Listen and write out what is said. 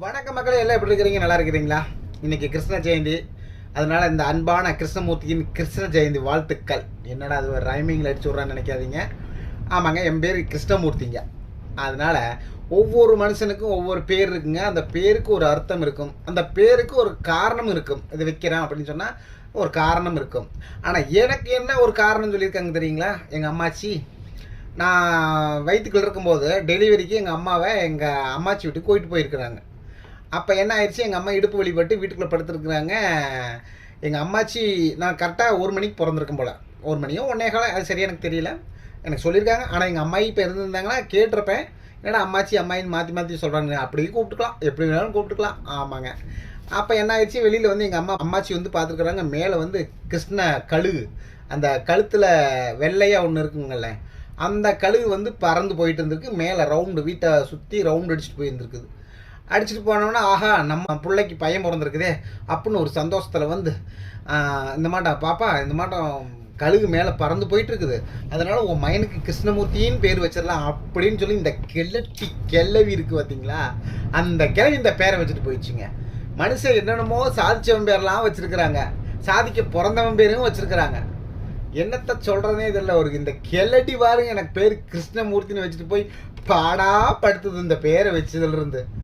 வணக்க மக்களே எல்லாம் எப்படி இருக்கிறீங்க? நல்லா இருக்கிறீங்களா? இன்னைக்கு கிருஷ்ண ஜெயந்தி. அதனால இந்த அன்பான கிருஷ்ணமூர்த்தியின் கிருஷ்ண ஜெயந்தி வாழ்த்துக்கள். என்னடா அது ஒரு ரைமிங்கில் அடிச்சு விட்றான்னு நினைக்காதீங்க. ஆமாங்க என் பேர் கிருஷ்ணமூர்த்திங்க. அதனால ஒவ்வொரு மனுஷனுக்கும் ஒவ்வொரு பேர் இருக்குங்க. அந்த பேருக்கு ஒரு அர்த்தம் இருக்கும். அந்த பேருக்கு ஒரு காரணம் இருக்கும். இது வைக்கிறேன் அப்படின்னு சொன்னால் ஒரு காரணம் இருக்கும். ஆனால் எனக்கு என்ன ஒரு காரணம் சொல்லியிருக்காங்க தெரியுங்களா? எங்கள் அம்மாச்சி. நான் வயிற்றுக்குள்ள இருக்கும்போது டெலிவரிக்கு எங்கள் அம்மாவை எங்கள் அம்மாச்சி வீட்டுக்கு போயிட்டு போயிருக்கிறாங்க. அப்போ என்ன ஆயிடுச்சு? எங்கள் அம்மா இடுப்பு வழிபட்டு வீட்டுக்குள்ளே படுத்துருக்குறாங்க. எங்கள் அம்மாச்சி நான் கரெக்டாக ஒரு மணிக்கு பிறந்திருக்கும் போல். ஒரு மணியோ ஒன்னே காலம் அது சரியாக எனக்கு தெரியல. எனக்கு சொல்லியிருக்காங்க. ஆனால் எங்கள் அம்மாயி இப்போ இருந்திருந்தாங்கன்னா கேட்டிருப்பேன். என்னடா அம்மாச்சி அம்மாயின்னு மாற்றி மாற்றி சொல்கிறாங்க அப்படி கூப்பிட்டுக்கலாம். எப்படி வேணாலும் கூப்பிட்டுக்கலாம். ஆமாங்க. அப்போ என்ன ஆயிடுச்சு? வெளியில் வந்து எங்கள் அம்மா அம்மாச்சி வந்து பார்த்துருக்குறாங்க மேலே வந்து கிருஷ்ண கழுகு. அந்த கழுத்தில் வெள்ளையாக ஒன்று இருக்குங்கல்ல அந்த கழுகு வந்து பறந்து போயிட்டு இருந்திருக்கு. மேலே ரவுண்டு வீட்டை சுற்றி ரவுண்டு அடிச்சுட்டு போயிருந்துருக்குது. அடிச்சுட்டு போனோம்னா ஆஹா நம்ம பிள்ளைக்கு பையன் பிறந்திருக்குதே அப்படின்னு ஒரு சந்தோஷத்தில் வந்து இந்த மாட்டா பாப்பா இந்த மாட்டம் கழுகு மேலே பறந்து போயிட்டு இருக்குது அதனால உன் மயனுக்கு கிருஷ்ணமூர்த்தின்னு பேர் வச்சிடலாம் அப்படின்னு சொல்லி இந்த கிளட்டி கிளவி இருக்கு பார்த்தீங்களா அந்த கிளவி இந்த பேரை வச்சுட்டு போயிடுச்சுங்க. மனுஷன் என்னென்னமோ சாதிச்சவன் பேர்லாம் வச்சுருக்குறாங்க. சாதிக்க பிறந்தவன் பேரும் வச்சுருக்குறாங்க. என்னத்தை சொல்கிறதே இதில் ஒரு இந்த கிளடி பாருங்க எனக்கு பேர் கிருஷ்ணமூர்த்தின்னு வச்சுட்டு போய் பாடா படுத்துது இந்த பேரை வச்சதுலேருந்து